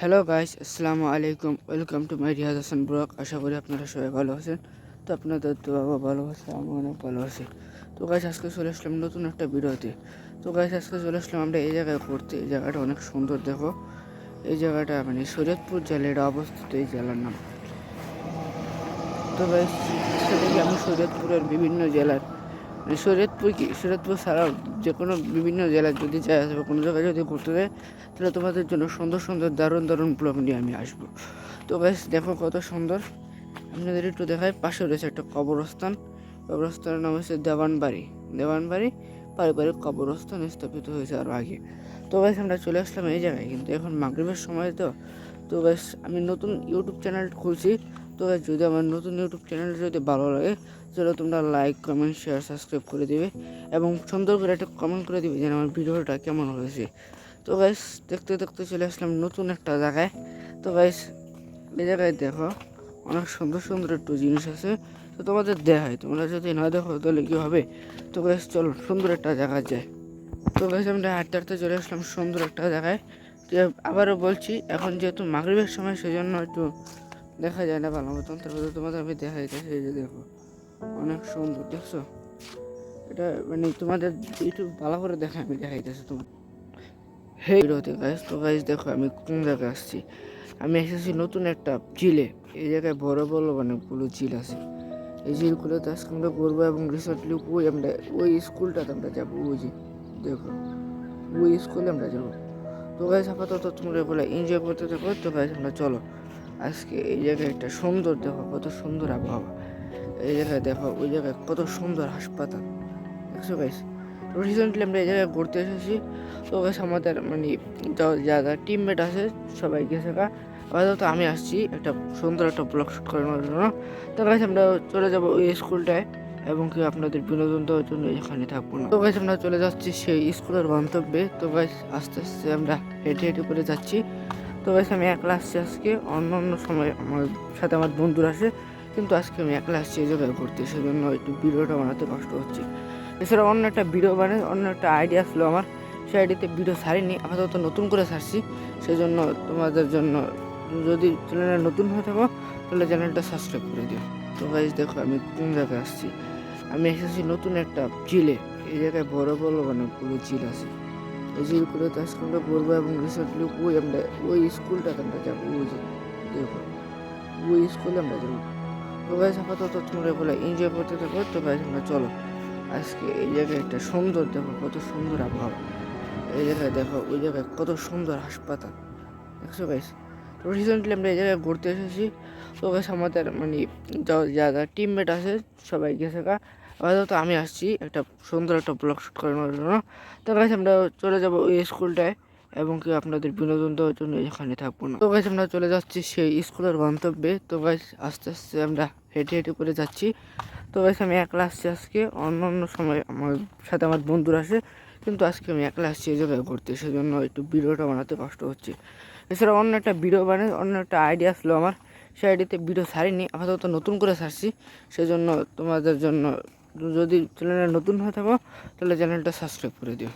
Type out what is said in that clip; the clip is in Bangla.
হ্যালো গাইস আসসালামু আলাইকুম welcome to my Riaz Hasan blog আশা করি আপনারা সবাই ভালো আছেন। তো আপনাদের তো বাবা ভালো আছে আমি অনেক ভালো আছি। তো গাইস আজকে চলে আসলাম নতুন একটা ভিডিওতে। তো গাইস আজকে চলে আসলাম আমরা এই জায়গায় ঘুরতে এই জায়গাটা অনেক সুন্দর, দেখো। এই জায়গাটা মানে শরীয়তপুর জেলার অবস্থিত এই জেলার নাম। তো গাইস আমি শরীয়তপুরের বিভিন্ন জেলার শরীয়তপুর কি? শরীয়তপুর ছাড়াও যে কোনো বিভিন্ন জেলায় যদি যায় আসবে কোনো জায়গায় যদি ঘুরতে যায়, তাহলে তোমাদের জন্য সুন্দর সুন্দর, দারুণ দারুণ ব্লগ নিয়ে আমি আসব। তো গাইস দেখো কত সুন্দর। আপনাদের একটু দেখায় পাশে রয়েছে একটা কবরস্থান। কবরস্থানের নাম হচ্ছে দেওয়ানবাড়ি। দেওয়ানবাড়ি পারিবারিক কবরস্থান স্থাপিত হয়েছে আরও আগে। তো গাইস আমরা চলে আসলাম এই জায়গায়, কিন্তু এখন মাগরিবের সময় তো। তো গাইস আমি নতুন ইউটিউব চ্যানেল খুলছি। তো যদি আমার নতুন ইউটিউব চ্যানেল যদি ভালো লাগে, তাহলে তোমরা লাইক কমেন্ট শেয়ার সাবস্ক্রাইব করে দিবে এবং সুন্দর করে একটা কমেন্ট করে দিবে যেন আমার ভিডিওটা কেমন হয়েছে। তো গাইস দেখতে দেখতে চলে আসলাম নতুন একটা জায়গায়। তো গাইস এই জায়গায় দেখো, অনেক সুন্দর সুন্দর একটু জিনিস আছে। তো তোমাদের দেখায় তোমরা যদি না দেখো তাহলে কী হবে? তো গাইস চলো সুন্দর একটা জায়গায় যায় তো গাইস আমরা হাঁটতে হাঁটতে চলে আসলাম সুন্দর একটা জায়গায়। আবারও বলছি, এখন যেহেতু মাগরিবের সময়, সেজন্য একটু দেখা যায় না ভালো মতন, তারপরে তোমাদের আমি দেখা যাচ্ছে এই যে দেখো, অনেক সুন্দর, দেখছ? এটা মানে তোমাদের একটু ভালো করে দেখা, আমি দেখাইতেছি তোমার। হে ভিডিওতে গাইস তো গাইস দেখো, আমি কোন জায়গায় আসছি? আমি এসেছি নতুন একটা ঝিলে, এই জায়গায় বড় বড় অনেকগুলো ঝিল আছে। এই ঝিলগুলোতে আজকে আমরা ঘুরবো এবং রিসেন্টলি ওই আমরা, ওই স্কুলটাতে আমরা যাব, ওই যে, দেখো, ওই স্কুলে আমরা যাব। তো গাইস আপাতত তোমরা এগুলো এনজয় করতে থাকো, তো গাইস আমরা চলো। আজকে এই জায়গায় একটা সুন্দর দেখো, কত সুন্দর আবহাওয়া। এই জায়গায় দেখো, ওই জায়গায় কত সুন্দর হাসপাতাল। দেখছ গাইস রিসেন্টলি আমরা এই জায়গায় ঘুরতে এসেছি। তো গাইস আমাদের মানে যা- যা টিমমেট আছে, সবাই গেছে গা। আপাতত আমি আসছি একটা সুন্দর একটা ব্লগ শুট করানোর জন্য। তো গাইস আমরা চলে যাব ওই স্কুলটায় এবং কি আপনাদের বিনোদন দেওয়ার জন্য এখানে থাকব না। তো গাইস আমরা চলে যাচ্ছি সেই স্কুলের গন্তব্যে। তো গাইস আস্তে আস্তে আমরা হেঁটে হেঁটে করে যাচ্ছি। তো গাইস আমি একলা আসছি আজকে। অন্য অন্য সময় আমার সাথে আমার বন্ধুরা আসে কিন্তু আজকে আমি একলা আসছি এই জায়গায় ঘুরতে, সেজন্য একটু ভিডিওটা বানাতে কষ্ট হচ্ছে। এছাড়া অন্য একটা ভিডিও বানাই, অন্য একটা আইডিয়া ছিল আমার, সেই আইডিয়াতে ভিডিও ছাড়িনি, আপাতত নতুন করে ছাড়ছি। সেজন্য তোমাদের জন্য, যদি চ্যানেলটা নতুন হয়ে থাকো, তাহলে চ্যানেলটা সাবস্ক্রাইব করে দিও। তো গাইজ দেখো আমি কোন জায়গায় আসছি? আমি এসেছি নতুন একটা ঝিলে এই জায়গায় বড় বড় অনেকগুলো ঝিল আছে। এই ঝিলগুলোতে আমরা ঘুরবো এবং রিসেন্টলি ওই আমরা, ওই স্কুলটাতে আমরা যাব? ওই যে দেখো, ওই স্কুলে আমরা যাব। তো গাইজ আপাতত তোমরা এগুলো এনজয় করতে থাকো। তো গাইজ আমরা চলো। আজকে এই জায়গায় একটা সুন্দর দেখো, কত সুন্দর আবহাওয়া। এই জায়গায় দেখো, ওই জায়গায় কত সুন্দর হাসপাতাল। দেখছ গাইস? তো রিসেন্টলি আমরা এই জায়গায় ঘুরতে এসেছি। তো গাইস আমাদের মানে যা- যা টিমমেট আছে, সবাই গেছে গা। আপাতত আমি আসছি একটা সুন্দর একটা ব্লগ শুট করানোর জন্য। তো গাইস আমরা চলে যাব ওই স্কুলটায় এবং কি আপনাদের বিনোদন দেওয়ার জন্য এখানে থাকব না। তো গাইস আমরা চলে যাচ্ছি সেই স্কুলের গন্তব্যে। তো গাইস আস্তে আস্তে আমরা হেঁটে হেঁটে করে যাচ্ছি। তো গাইস আমি একলা আসছি আজকে। অন্য অন্য সময় আমার সাথে আমার বন্ধুরা আসে কিন্তু আজকে আমি একলা আসছি এই জায়গায় ঘুরতে। সেজন্য একটু ভিডিওটা বানাতে কষ্ট হচ্ছে। এছাড়া অন্য একটা ভিডিও বানাই, অন্য একটা আইডিয়া আসলো আমার। সেই আইডিয়াতে ভিডিও ছাড়িনি, আপাতত নতুন করে ছাড়ছি। সেজন্য তোমাদের জন্য যদি চ্যানেলটা নতুন হয়ে থাকো তাহলে চ্যানেলটা সাবস্ক্রাইব করে দিও।